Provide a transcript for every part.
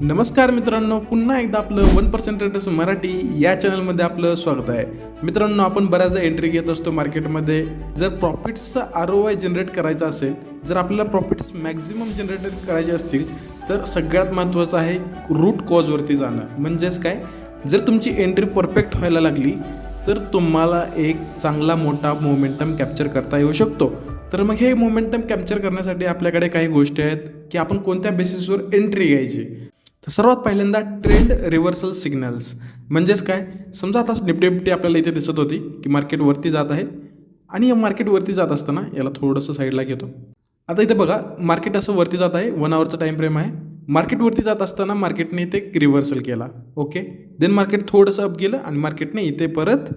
नमस्कार मित्रांनो पुन्हा एकदा आपलं वन पर्सेंट रेटर्स मराठी या चॅनलमध्ये आपलं स्वागत आहे. मित्रांनो आपण बऱ्याचदा एंट्री घेत असतो मार्केटमध्ये. जर प्रॉफिट्सचा आर ओ आय जनरेट करायचा असेल जर आपल्याला प्रॉफिट्स मॅक्झिमम जनरेट करायचे असतील तर सगळ्यात महत्त्वाचं आहे रूट कॉजवरती जाणं. म्हणजेच काय? जर तुमची एंट्री परफेक्ट व्हायला लागली तर तुम्हाला एक चांगला मोठा मोमेंटम कॅप्चर करता येऊ शकतो. तर मग हे मोमेंटम कॅप्चर करण्यासाठी आपल्याकडे काही गोष्टी आहेत की आपण कोणत्या बेसिसवर एंट्री घ्यायची? तर सर्वात पहिल्यांदा ट्रेंड रिव्हर्सल सिग्नल्स म्हणजेच काय? समजा आता निफ्टी आपल्याला इथे दिसत होती की मार्केट वरती जात आहे आणि या मार्केटवरती जात असताना याला थोडंसं साईडला घेतो. आता इथे बघा मार्केट असं वरती जात आहे वन आवरचं टाईम फ्रेम आहे. मार्केटवरती जात असताना मार्केटने इथे रिव्हर्सल केला ओके देन मार्केट थोडंसं अप गेलं आणि मार्केटने इथे परत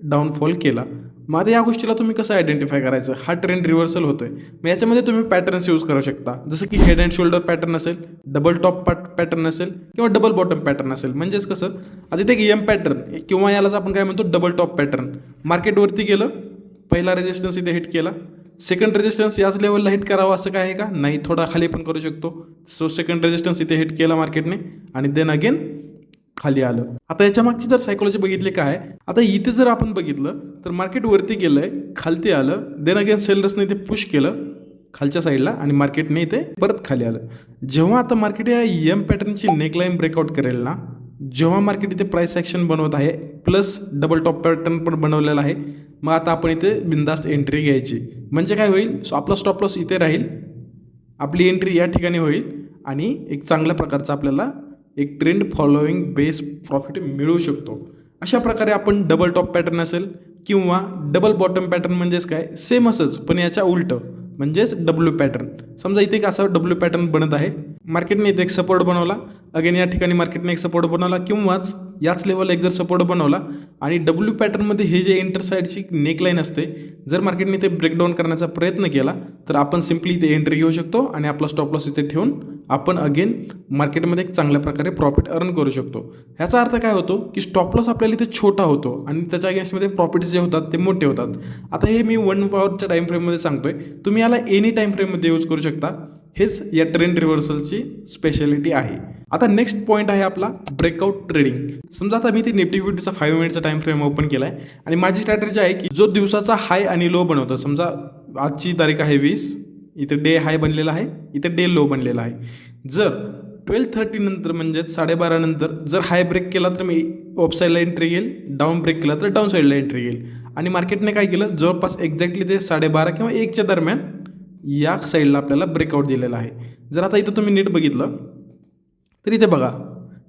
डाऊनफॉल केला. मग आता या गोष्टीला तुम्ही कसं आयडेंटिफाय करायचं? हा ट्रेंड रिव्हर्सल होतोय. मग याच्यामध्ये तुम्ही पॅटर्न्स यूज करू शकता. जसं की हेड अँड शोल्डर पॅटर्न असेल डबल टॉप पॅटर्न असेल किंवा डबल बॉटम पॅटर्न असेल. म्हणजेच कसं? आता इथे एम पॅटर्न किंवा यालाच आपण काय म्हणतो? डबल टॉप पॅटर्न मार्केटवरती गेलं पहिला रेजिस्टन्स इथे हिट केला. सेकंड रेजिस्टन्स याच लेवलला हिट करावा असं काय आहे का? नाही थोडा खाली पण करू शकतो. सो सेकंड रेजिस्टन्स इथे हिट केला मार्केटने आणि देन अगेन खाली आलं. आता याच्या मागची जर सायकोलॉजी बघितली काय आता इथे जर आपण बघितलं तर मार्केट वरती गेलंय खालती आलं देन अगेन सेलर्सने इथे पुश केलं खालच्या साईडला आणि मार्केटने इथे परत खाली आलं. जेव्हा आता मार्केट या एम पॅटर्नची नेकलाईन ब्रेकआउट करेल ना जेव्हा मार्केट इथे प्राईस ॲक्शन बनवत आहे प्लस डबल टॉप पॅटर्न पण बनवलेला आहे मग आता आपण इथे बिंदास्त एंट्री घ्यायची. म्हणजे काय होईल? सो आपला स्टॉप लॉस इथे राहील आपली एंट्री या ठिकाणी होईल आणि एक चांगल्या प्रकारचा आपल्याला एक ट्रेंड फॉलोईंग बेस प्रॉफिट मिळू शकतो. अशा प्रकारे आपण डबल टॉप पॅटर्न असेल किंवा डबल बॉटम पॅटर्न म्हणजेच काय? सेम असंच पण याच्या उलटं म्हणजेच डब्ल्यू पॅटर्न समजा इथे एक असा डब्ल्यू पॅटर्न बनत आहे. मार्केटने इथे एक सपोर्ट बनवला. अगेन या ठिकाणी मार्केटने एक सपोर्ट बनवला किंवाच याच लेवलला एक जर सपोर्ट बनवला आणि डब्ल्यू पॅटर्नमध्ये हे जे एंटरसाईडची नेकलाईन असते जर मार्केटने इथे ब्रेकडाऊन करण्याचा प्रयत्न केला तर आपण सिम्पली इथे एंट्री घेऊ शकतो आणि आपला स्टॉप लॉस इथे ठेवून आपण अगेन मार्केटमध्ये एक चांगल्या प्रकारे प्रॉफिट अर्न करू शकतो. ह्याचा अर्थ काय होतो की स्टॉप लॉस आपल्याला इथे छोटा होतो आणि त्याच्या अगेन्स्टमध्ये प्रॉफिट्स जे होतात ते मोठे होतात. आता हे मी वन पॉवरच्या टाईम फ्रेममध्ये सांगतोय. तुम्ही याला एनी टाईम फ्रेममध्ये यूज करू शकता. हेच या ट्रेंड रिव्हर्सलची स्पेशालिटी आहे. आता नेक्स्ट पॉईंट आहे आपला ब्रेकआउट ट्रेडिंग समजा आता मी ते Nifty फिफ्टीचा five minute time frame open केला आहे आणि माझी स्ट्रॅटर्जी आहे की जो दिवसाचा हाय आणि लो बनवतो. समजा आजची तारीख आहे वीस इथं डे हाय बनलेला आहे इथे डे लो बनलेला आहे. जर ट्वेल्व थर्टी नंतर म्हणजेच साडेबारा नंतर जर हाय ब्रेक केला तर मी ऑफसाईडला एंट्री येईल डाऊन ब्रेक केला तर डाऊन साईडला एंट्री येईल आणि मार्केटने काय केलं? जवळपास एक्झॅक्टली ते साडेबारा किंवा एकच्या दरम्यान या साईडला आपल्याला ब्रेकआउट दिलेला आहे. जर आता इथं तुम्ही नीट बघितलं तर इथे बघा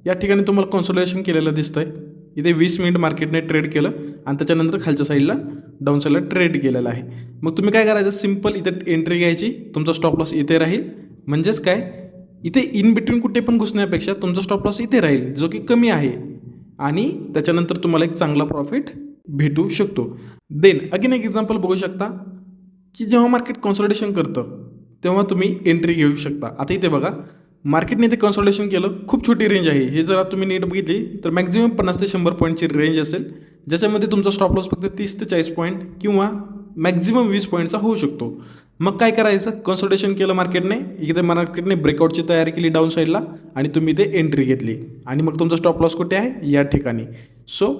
या ठिकाणी तुम्हाला कॉन्सोलेशन केलेलं दिसतं आहे इथे वीस मिनिट मार्केटने ट्रेड केलं आणि त्याच्यानंतर खालच्या साईडला डाऊन साईडला ट्रेड केलेलं आहे. मग तुम्ही काय करायचं? सिंपल इथे एंट्री घ्यायची. तुमचा स्टॉप लॉस इथे राहील. म्हणजेच काय? इथे इन बिटवीन कुठे पण घुसण्यापेक्षा तुमचा स्टॉप लॉस इथे राहील जो की कमी आहे. आणि त्याच्यानंतर तुम्हाला एक चांगला प्रॉफिट भेटू शकतो. देन अगेन एक एक्झाम्पल बघू शकता की जेव्हा मार्केट कॉन्सल्टेशन करतं तेव्हा तुम्ही एंट्री घेऊ शकता. आता इथे बघा मार्केटने इथे कन्सल्टेशन केलं. खूप छोटी रेंज आहे. हे जर तुम्ही नीट बघितली तर मॅक्झिमम पन्नास ते शंभर पॉईंटची रेंज असेल. ज्याच्यामध्ये तुमचा स्टॉप लॉस फक्त तीस ते चाळीस पॉईंट किंवा मॅक्झिमम वीस पॉईंटचा होऊ शकतो. मग काय करायचं? कन्सल्टेशन केलं मार्केटने इथे मार्केटने ब्रेकआउटची तयारी केली डाऊन साईडला आणि तुम्ही ते एंट्री घेतली. आणि मग तुमचा स्टॉप लॉस कुठे आहे? या ठिकाणी. सो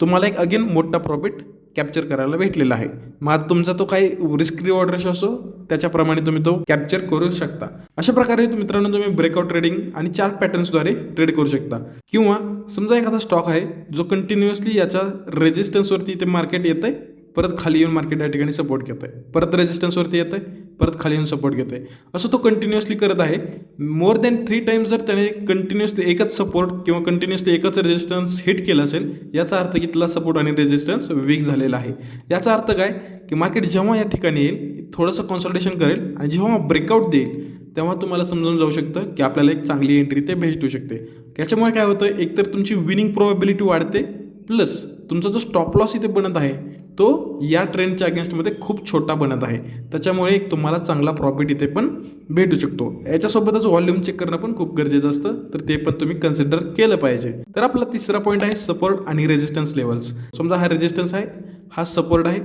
तुम्हाला एक अगेन मोठा प्रॉफिट कॅप्चर करायला भेटलेला आहे. मग आता तुमचा तो काही रिस्क रिवॉर्ड रेश असो त्याच्याप्रमाणे तुम्ही तो कॅप्चर करू शकता. अशा प्रकारे मित्रांनो तुम्ही ब्रेकआउट ट्रेडिंग आणि चार्ट पॅटर्न्सद्वारे ट्रेड करू शकता. किंवा समजा एखादा स्टॉक आहे जो कंटिन्युअसली याच्या रेजिस्टन्सवरती ते मार्केट येतं आहे परत खाली येऊन मार्केट या ठिकाणी सपोर्ट घेत आहे परत रेजिस्टन्सवरती येतं आहे परत खाली येऊन सपोर्ट घेतो आहे असं तो कंटिन्युअसली करत आहे. मोर दॅन थ्री टाइम्स जर त्याने कंटिन्युअसली एकच सपोर्ट किंवा कंटिन्युअसली एकच रेजिस्टन्स हिट केलं असेल याचा अर्थ इथला सपोर्ट आणि रेजिस्टन्स वीक झालेला आहे. याचा अर्थ काय? की मार्केट जेव्हा या ठिकाणी येईल थोडंसं कॉन्सल्टेशन करेल आणि जेव्हा ब्रेकआउट देईल तेव्हा तुम्हाला समजून जाऊ शकतं की आपल्याला एक चांगली एंट्री ते भेटू शकते. त्याच्यामुळे काय होतं? एकतर तुमची विनिंग प्रोबॅबिलिटी वाढते प्लस तुमचा जो स्टॉप लॉस इथे बनत आहे तो या ट्रेंडच्या अगेन्स्टमध्ये खूप छोटा बनत आहे. त्याच्यामुळे एक तुम्हाला चांगला प्रॉफिट इथे पण भेटू शकतो. याच्यासोबतच व्हॉल्यूम चेक करणं पण खूप गरजेचं असतं. तर ते पण तुम्ही कन्सिडर केलं पाहिजे. तर आपला तिसरा पॉईंट आहे सपोर्ट आणि रेजिस्टन्स लेवल्स समजा हा रेजिस्टन्स आहे हा सपोर्ट आहे.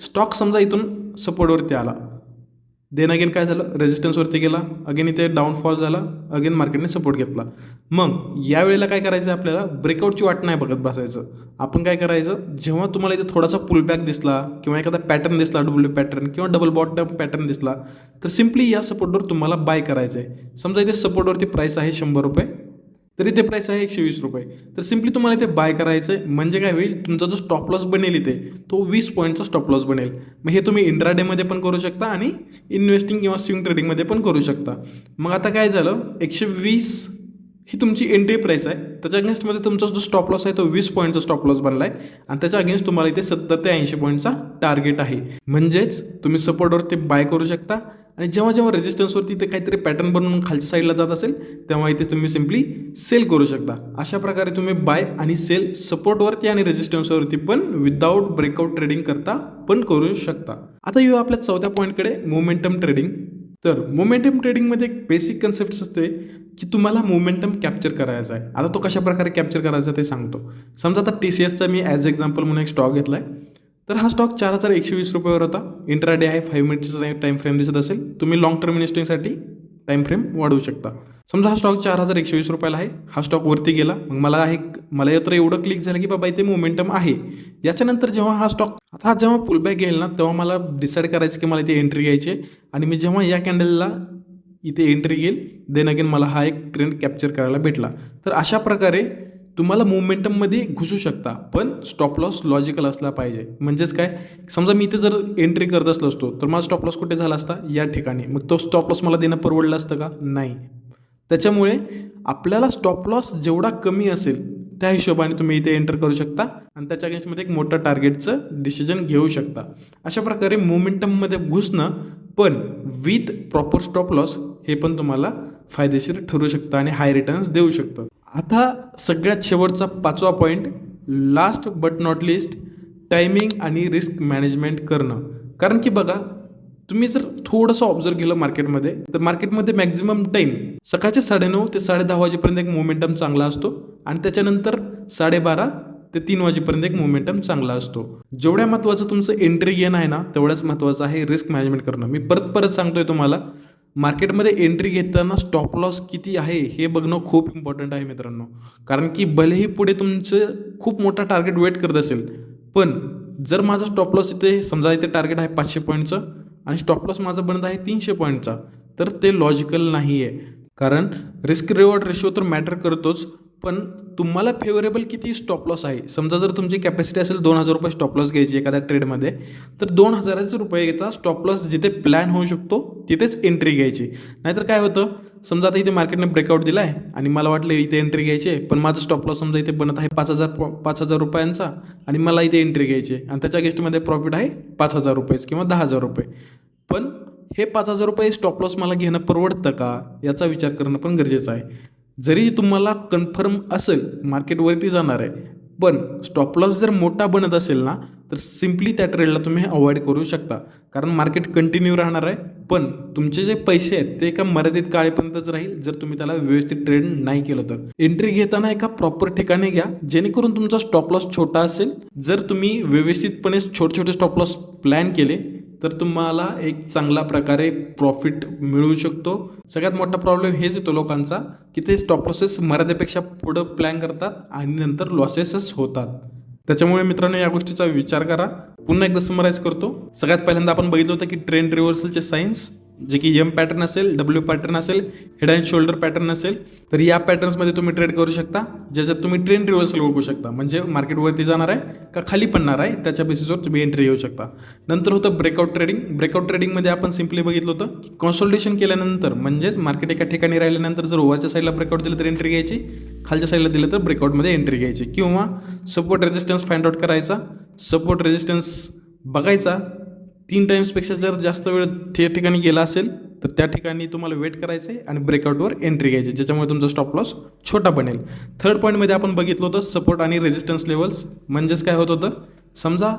स्टॉक समजा इथून सपोर्टवरती आला. देन अगेन काय झालं? रेजिस्टन्सवरती गेला. अगेन इथे डाऊनफॉल झाला. अगेन मार्केटने सपोर्ट घेतला. मग या वेळेला काय करायचं आहे आपल्याला ब्रेकआउटची वाट नाही बघत बसायचं. आपण काय करायचं? जेव्हा तुम्हाला इथे थोडासा पुलबॅक दिसला किंवा एखादा पॅटर्न दिसला डब्ल्यू पॅटर्न किंवा डबल बॉटम पॅटर्न दिसला तर सिम्पली या सपोर्टवर तुम्हाला बाय करायचं आहे समजा इथे सपोर्टवरती प्राईस आहे शंभर रुपये. तर इथे प्राईस आहे एकशे वीस रुपये. तर सिम्पली तुम्हाला इथे बाय करायचं आहे म्हणजे काय होईल? तुमचा जो स्टॉप लॉस बनेल इथे तो वीस पॉईंटचा स्टॉप लॉस बनेल. मग हे तुम्ही इंट्राडेमध्ये पण करू शकता आणि इन्व्हेस्टिंग किंवा स्विंग ट्रेडिंगमध्ये पण करू शकता. मग आता काय झालं? एकशे वीस ही तुमची एंट्री प्राईस आहे. त्याच्या अगेन्स्टमध्ये तुमचा जो स्टॉप लॉस आहे तो वीस पॉईंटचा स्टॉप लॉस बनला आहे आणि त्याच्या अगेन्स्ट तुम्हाला इथे सत्तर ते ऐंशी पॉईंटचा टार्गेट आहे. म्हणजेच तुम्ही सपोर्टवरती बाय करू शकता. आणि जेव्हा जेव्हा रेजिस्टन्सवरती ते काहीतरी पॅटर्न बनवून खालच्या साईडला जात असेल तेव्हा इथे तुम्ही सिम्पली सेल करू शकता. अशा प्रकारे तुम्ही बाय आणि सेल सपोर्टवरती आणि रेजिस्टन्सवरती पण विदाऊट ब्रेकआउट ट्रेडिंग करता पण करू शकता. आता येऊ आपल्या चौथ्या पॉईंटकडे मोमेंटम ट्रेडिंग तर मोमेंटम ट्रेडिंगमध्ये एक बेसिक कन्सेप्ट असते की तुम्हाला मोमेंटम कॅप्चर करायचा आहे. आता तो कशा प्रकारे कॅप्चर करायचा ते सांगतो. समजा आता टी सी एसचा मी ॲज एक्झाम्पल म्हणून एक स्टॉक घेतला आहे तर हा स्टॉक चार हजार एकशे वीस रुपयावर होता. इंट्राडे आहे फाईव्ह मिनिटचा टाईम फ्रेम दिसत असेल. तुम्ही लॉंग टर्म इन्व्हेस्टिंगसाठी टाईम फ्रेम वाढवू शकता. समजा हा स्टॉक चार हजार एकशे वीस रुपयाला आहे. हा स्टॉक वरती गेला. मग मला हे मला तर एवढं क्लिक झालं की बाबा इथे मोमेंटम आहे. याच्यानंतर जेव्हा हा स्टॉक आता हा जेव्हा पुलबॅक येईल ना तेव्हा मला डिसाईड करायचं की मला इथे एंट्री घ्यायची आहे. आणि मी जेव्हा या कॅन्डलला इथे एंट्री घेईल देन अगेन मला हा एक ट्रेंड कॅप्चर करायला भेटला. तर अशा प्रकारे तुम्हाला मोमेंटममध्ये घुसू शकता पण स्टॉप लॉस लॉजिकल असला पाहिजे. म्हणजेच काय? समजा मी इथे जर एंट्री करत असलो असतो तर माझा स्टॉप लॉस कुठे झाला असता? या ठिकाणी. मग तो स्टॉप लॉस मला देणं परवडलं असतं का? नाही. त्याच्यामुळे आपल्याला स्टॉप लॉस जेवढा कमी असेल त्या हिशोबाने तुम्ही इथे एंटर करू शकता आणि त्याच्या अगेन्स्टमध्ये एक मोठं टार्गेटचं डिसिजन घेऊ शकता. अशा प्रकारे मोमेंटममध्ये घुसणं पण विथ प्रॉपर स्टॉप लॉस हे पण तुम्हाला फायदेशीर ठरू शकतं आणि हाय रिटर्न्स देऊ शकतं. आता सगळ्यात शेवटचा पाचवा point last but not least timing आणि रिस्क मॅनेजमेंट करणं. कारण की बघा तुम्ही जर थोडंसं ऑब्झर्व केलं मार्केटमध्ये तर मार्केटमध्ये मॅक्झिमम टाईम सकाळचे साडेनऊ ते साडेदहा वाजेपर्यंत एक मोमेंटम चांगला असतो. आणि त्याच्यानंतर साडेबारा ते तीन वाजेपर्यंत एक मोमेंटम चांगला असतो. जेवढ्या महत्त्वाचं तुमचं एंट्री घेणं आहे ना तेवढ्याच महत्त्वाचं आहे रिस्क मॅनेजमेंट करणं. मी परत परत सांगतोय तुम्हाला मार्केटमध्ये एंट्री घेताना स्टॉप लॉस किती आहे हे बघणं खूप इम्पॉर्टंट आहे मित्रांनो. कारण की भलेही पुढे तुमचं खूप मोठा टार्गेट वेट करत असेल पण जर माझा स्टॉप लॉस इथे समजा इथे टार्गेट आहे पाचशे पॉईंटचं आणि स्टॉप लॉस माझा बनत आहे तीनशे पॉईंटचा तर ते लॉजिकल नाही आहे कारण रिस्क रिवॉर्ड रेशो तर मॅटर करतोच पण तुम्हाला फेवरेबल किती स्टॉप लॉस आहे? समजा जर तुमची कॅपॅसिटी असेल दोन हजार रुपये स्टॉप लॉस घ्यायची एखाद्या ट्रेडमध्ये तर दोन हजाराचे रुपयेचा स्टॉप लॉस जिथे प्लॅन होऊ शकतो तिथेच एंट्री घ्यायची. नाहीतर काय होतं? समजा आता इथे मार्केटने ब्रेकआउट दिला आहे आणि मला वाटलं इथे एंट्री घ्यायची आहे पण माझं स्टॉप लॉस समजा इथे बनत आहे पाच हजार पाच हजार रुपयांचा आणि मला इथे एंट्री घ्यायची आहे. आणि त्याच्या गेस्टमध्ये प्रॉफिट आहे पाच हजार रुपयेच किंवा दहा हजार रुपये. पण हे पाच हजार रुपये स्टॉप लॉस मला घेणं परवडतं का? याचा विचार करणं पण गरजेचं आहे. जरी तुम्हाला कन्फर्म असेल मार्केटवरती जाणार आहे पण स्टॉप लॉस जर मोठा बनत असेल ना तर सिम्पली त्या ट्रेडला तुम्ही अवॉइड करू शकता. कारण मार्केट कंटिन्यू राहणार आहे पण तुमचे जे पैसे आहेत ते एका मर्यादित काळेपर्यंतच राहील जर तुम्ही त्याला व्यवस्थित ट्रेड नाही केलं तर. एंट्री घेताना एका प्रॉपर ठिकाणी घ्या जेणेकरून तुमचा स्टॉप लॉस छोटा असेल. जर तुम्ही व्यवस्थितपणे छोटे छोटे स्टॉप लॉस प्लॅन केले तर तुम्हाला एक चांगला प्रकारे प्रॉफिट मिळू शकतो. सगळ्यात मोठा प्रॉब्लेम हेच येतो लोकांचा की ते स्टॉप लॉसेस मर्यादेपेक्षा पुढं प्लॅन करतात आणि नंतर लॉसेसच होतात. त्याच्यामुळे मित्रांनो या गोष्टीचा विचार करा. पुन्हा एकदा समराईज करतो. सगळ्यात पहिल्यांदा आपण बघितलं होतं की ट्रेंड रिव्हर्सलचे सायन्स जे की एम पॅटर्न असेल डब्ल्यू पॅटर्न असेल हेड अँड शोल्डर पॅटर्न असेल तर या पॅटर्न्समध्ये तुम्ही ट्रेड करू शकता ज्याच्यात तुम्ही ट्रेंड रिव्हर्सल ओळखू शकता. म्हणजे मार्केटवरती जाणार आहे का खाली पडणार आहे त्याच्या बेसिसवर तुम्ही एंट्री घेऊ शकता. नंतर होतं ब्रेकआउट ट्रेडिंग ब्रेकआउट ट्रेडिंगमध्ये आपण सिम्पली बघितलं होतं की कॉन्सल्टेशन केल्यानंतर म्हणजेच मार्केट एका ठिकाणी राहिल्यानंतर जर ओव्हरच्या साईडला ब्रेकआउट दिलं तर एंट्री घ्यायची खालच्या साईडला दिलं तर ब्रेकआउटमध्ये एंट्री घ्यायची. किंवा सपोर्ट रेजिस्टन्स फाइंड आउट करायचा सपोर्ट रेजिस्टन्स बघायचा तीन टाईम्सपेक्षा जर जास्त वेळ त्या ठिकाणी गेला असेल तर त्या ठिकाणी तुम्हाला वेट करायचं आहे आणि ब्रेकआउटवर एंट्री घ्यायची ज्याच्यामुळे तुमचा स्टॉप लॉस छोटा बनेल. थर्ड पॉईंटमध्ये आपण बघितलं होतं सपोर्ट आणि रेजिस्टन्स लेवल्स म्हणजेच काय होत होतं? समजा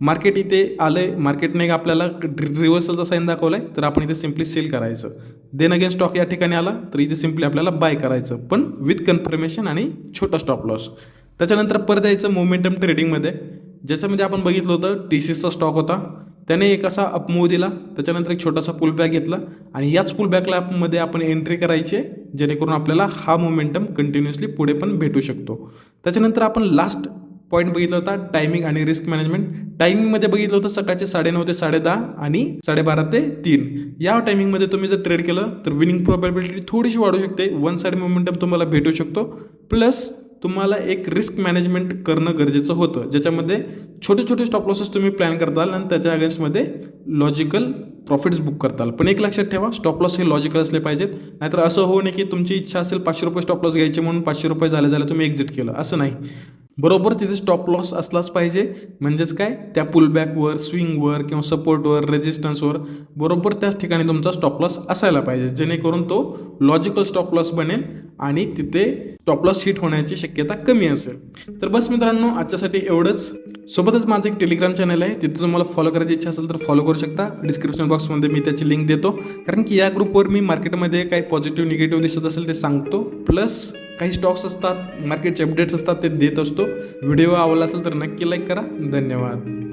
मार्केट इथे आलं आहे मार्केटने आपल्याला रिव्हर्सलचा साईन दाखवला आहे तर आपण इथे सिम्पली सेल करायचं. देन अगेन स्टॉक या ठिकाणी आला तर इथे सिम्पली आपल्याला बाय करायचं. पण विथ कन्फर्मेशन आणि छोटा स्टॉप लॉस त्याच्यानंतर परत यायचं मोमेंटम ट्रेडिंगमध्ये ज्याच्यामध्ये आपण बघितलं होतं टी सीचा स्टॉक होता. त्याने एक असा अपमूव दिला. त्याच्यानंतर एक छोटासा पुलबॅक घेतला. आणि याच पुल बॅक आपण एंट्री करायची आहे, जेणेकरून आपल्याला हा मोमेंटम कंटिन्युअसली पुढे पण भेटू शकतो. त्याच्यानंतर आपण लास्ट पॉईंट बघितला होता टायमिंग आणि रिस्क मॅनेजमेंट टायमिंगमध्ये बघितलं होतं सकाळचे साडेनऊ ते साडेदहा आणि साडेबारा ते तीन. या टायमिंगमध्ये तुम्ही जर ट्रेड केलं तर विनिंग प्रॉबॅबिलिटी थोडीशी वाढू शकते. वन साईड मोमेंटम तुम्हाला भेटू शकतो. प्लस तुम्हाला एक रिस्क मॅनेजमेंट करणं गरजेचं होतं. ज्याच्यामध्ये छोटे छोटे स्टॉप लॉसेस तुम्ही प्लॅन करताल आणि त्याच्या अगेन्स्टमध्ये लॉजिकल प्रॉफिट्स बुक करताल. पण एक लक्षात ठेवा स्टॉप लॉस हे लॉजिकल असले पाहिजेत. नाहीतर असं होऊ नये की तुमची इच्छा असेल पाचशे रुपये स्टॉप लॉस घ्यायचे म्हणून पाचशे रुपये झाले झाले तुम्ही एक्झिट केलं. असं नाही. बरोबर तिथे स्टॉप लॉस असलाच पाहिजे. म्हणजेच काय? त्या पुलबॅकवर स्विंगवर किंवा सपोर्टवर रेजिस्टन्सवर बरोबर त्याच ठिकाणी तुमचा स्टॉप लॉस असायला पाहिजे. जेणेकरून तो लॉजिकल स्टॉप लॉस बनेल आणि तिथे स्टॉप लॉस हिट होण्याची शक्यता कमी असेल. तर बस मित्रांनो आजच्यासाठी एवढंच. सोबतच माझं एक टेलिग्राम चॅनल आहे. तिथे तुम्हाला फॉलो करायची इच्छा असेल तर फॉलो करू शकता. डिस्क्रिप्शन बॉक्समध्ये मी त्याची लिंक देतो. कारण की या ग्रुपवर मी मार्केटमध्ये काही पॉझिटिव्ह निगेटिव्ह दिसत असेल ते सांगतो. प्लस काही स्टॉक्स असतात मार्केटचे अपडेट्स असतात ते देत असतो. व्हिडिओ आवडला असेल तर नक्की लाईक करा. धन्यवाद.